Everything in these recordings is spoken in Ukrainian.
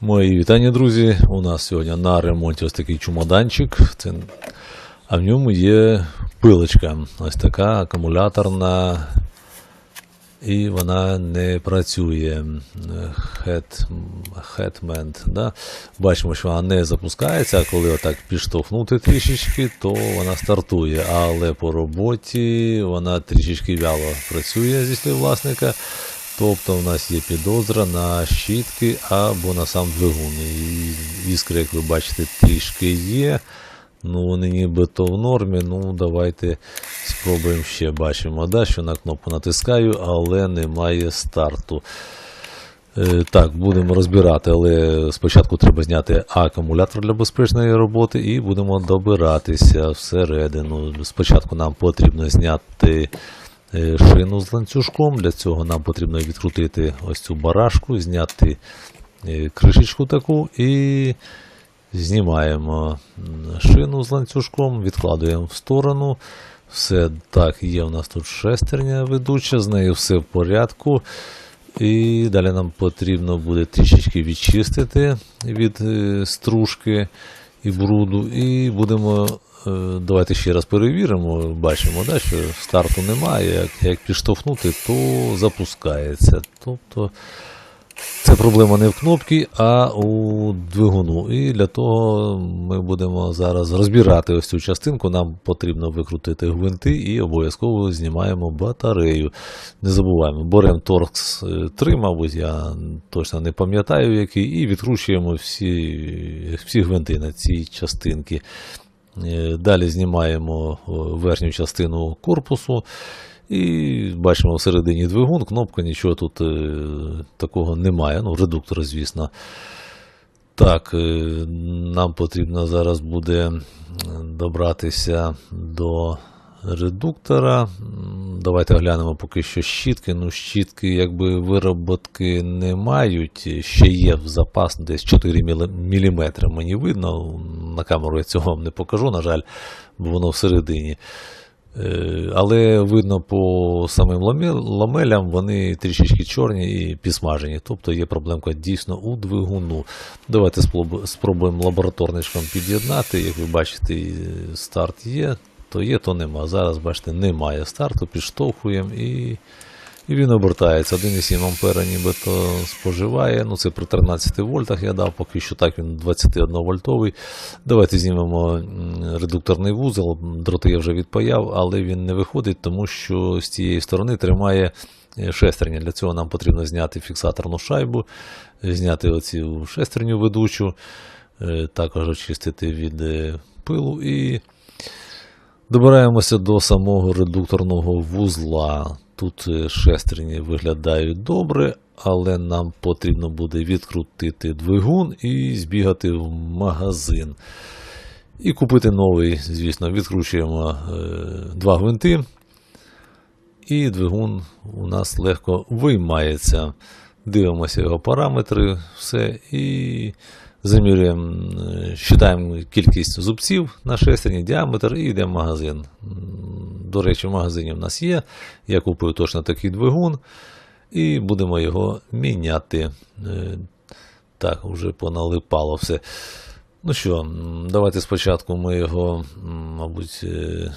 Мої вітання, друзі. У нас сьогодні на ремонті ось такий чумоданчик. Це... А в ньому є пилочка. Ось така акумуляторна. І вона не працює. Head, да? Бачимо, що вона не запускається, а коли отак підштовхнути трішечки, то вона стартує. Але по роботі вона трішечки вяло працює зі слів власника. Тобто в нас є підозра на щітки або на сам двигун. І іскри, як ви бачите, трішки є. Ну, вони нібито в нормі. Ну, давайте спробуємо ще. Бачимо, да, що на кнопку натискаю, але немає старту. Е, Так, будемо розбирати, але спочатку треба зняти акумулятор для безпечної роботи і будемо добиратися всередину. Спочатку нам потрібно зняти шину з ланцюжком. Для цього нам потрібно відкрутити ось цю барашку, зняти е, кришечку таку і знімаємо шину з ланцюжком, відкладуємо в сторону. Все так, є у нас тут шестерня ведуча, з нею все в порядку. І далі нам потрібно буде трішечки відчистити від е, стружки і бруду. І будемо. Е, Давайте ще раз перевіримо. Бачимо, да, що старту немає. Як, як підштовхнути, то запускається. Тобто це проблема не в кнопці, а у двигуну. І для того ми будемо зараз розбирати ось цю частинку. Нам потрібно викрутити гвинти і обов'язково знімаємо батарею. Не забуваємо, беремо торкс 3, мабуть, я точно не пам'ятаю який, і відкручуємо всі, всі гвинти на цій частинці. Е, Далі знімаємо верхню частину корпусу. І бачимо всередині двигун, кнопка, нічого тут е, такого немає. Ну, редуктор, звісно. Так, е, нам потрібно зараз буде добратися до редуктора. Давайте глянемо поки що щітки. Ну, щітки, якби вироботки не мають. Ще є в запас десь 4 мм. Мені видно. На камеру я цього вам не покажу, на жаль, бо воно всередині. Е, Але видно по самим ламелям, вони трішечки чорні і підсмажені. Тобто є проблемка дійсно у двигуну. Давайте спробуємо лабораторничком під'єднати. Як ви бачите, старт є, то є, то нема. Зараз, бачите, немає старту, підштовхуємо і, і він обертається. 1,7 ампера нібито споживає. Ну це при 13 вольтах я дав, поки що так він 21 вольтовий. Давайте знімемо редукторний вузол. Дроти я вже відпаяв, але він не виходить, тому що з цієї сторони тримає е, шестерня. Для цього нам потрібно зняти фіксаторну шайбу, зняти оцю шестерню ведучу, е, також очистити від е, пилу і добираємося до самого редукторного вузла. Тут е, шестерні виглядають добре, але нам потрібно буде відкрутити двигун і збігати в магазин. І купити новий, звісно, відкручуємо е, два гвинти, і двигун у нас легко виймається. Дивимося його параметри, все, і замірюємо, считаємо кількість зубців на шестерні, діаметр і йдемо в магазин. До речі, в магазині в нас є. Я купив точно такий двигун, і будемо його міняти. Е, Так, вже поналипало все. Ну що, давайте спочатку ми його, мабуть, е,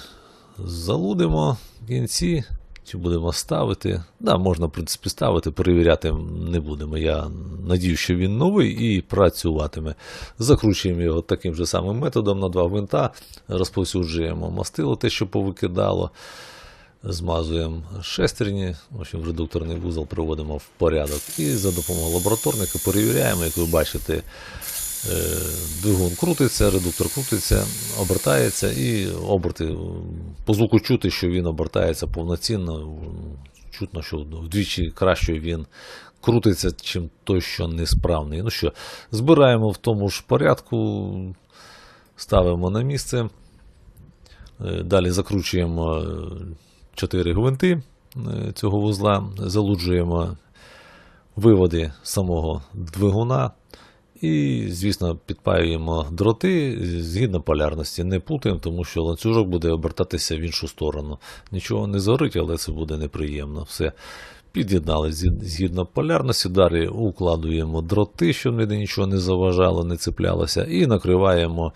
залудимо в кінці. Чи будемо ставити? Да, можна, в принципі, ставити, перевіряти не будемо. Я надію, що він новий і працюватиме. Закручуємо його таким же самим методом на два гвинта, розповсюджуємо мастило, те, що повикидало. Змазуємо шестерні, в общем, редукторний вузол приводимо в порядок. І за допомогою лабораторника перевіряємо, як ви бачите, е, двигун крутиться, редуктор крутиться, обертається і оберти по звуку чути, що він обертається повноцінно. Чутно, що вдвічі краще він крутиться, чим той, що несправний. Ну що, збираємо в тому ж порядку, ставимо на місце. Е, Далі закручуємо е, 4 гвинти е, цього вузла, залуджуємо виводи самого двигуна і, звісно, підпаюємо дроти згідно полярності. Не плутаємо, тому що ланцюжок буде обертатися в іншу сторону. Нічого не згорить, але це буде неприємно. Все. Під'єднали згідно полярності, далі укладуємо дроти, щоб ніде нічого не заважало, не цеплялося, і накриваємо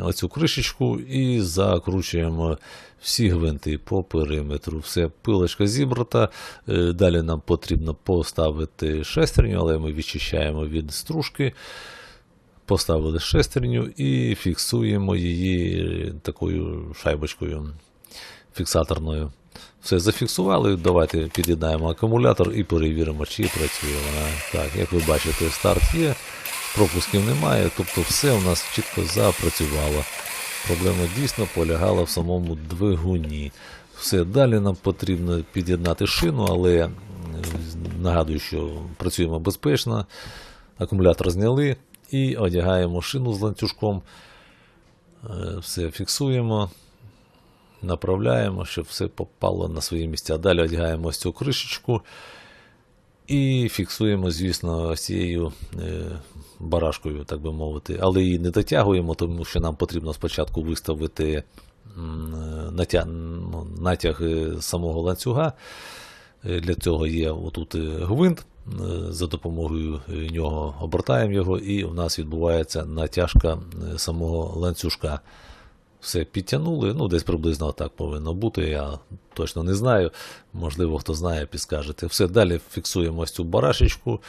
оцю кришечку і закручуємо всі гвинти по периметру. Все, пилочка зібрата. Е, Далі нам потрібно поставити шестерню, але ми відчищаємо від стружки. Поставили шестерню і фіксуємо її такою шайбочкою фіксаторною. Все зафіксували. Давайте під'єднаємо акумулятор і перевіримо, чи працює вона. Так, як ви бачите, старт є, пропусків немає, тобто все у нас чітко запрацювало. Проблема дійсно полягала в самому двигуні. Все, далі нам потрібно під'єднати шину, але нагадую, що працюємо безпечно. Акумулятор зняли і одягаємо шину з ланцюжком. Е, Все фіксуємо направляємо, щоб все попало на свої місця. Далі одягаємо ось цю кришечку і фіксуємо, звісно, цією е, барашкою, так би мовити. Але її не дотягуємо, тому що нам потрібно спочатку виставити натяг, ну, натяг е, самого ланцюга. Е, Для цього є отут гвинт. За допомогою нього обертаємо його, і у нас відбувається натяжка самого ланцюжка. Все підтягнули, ну десь приблизно так повинно бути. Я точно не знаю. Можливо, хто знає, підскажете. Все, далі фіксуємо ось цю барашечку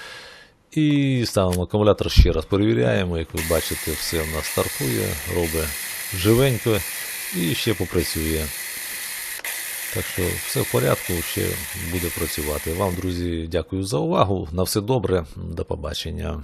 і ставимо акумулятор ще раз перевіряємо. Як ви бачите, все в нас стартує, робить живенько і ще попрацює. Так що все в порядку, ще буде працювати. Вам, друзі, дякую за увагу. На все добре, до побачення.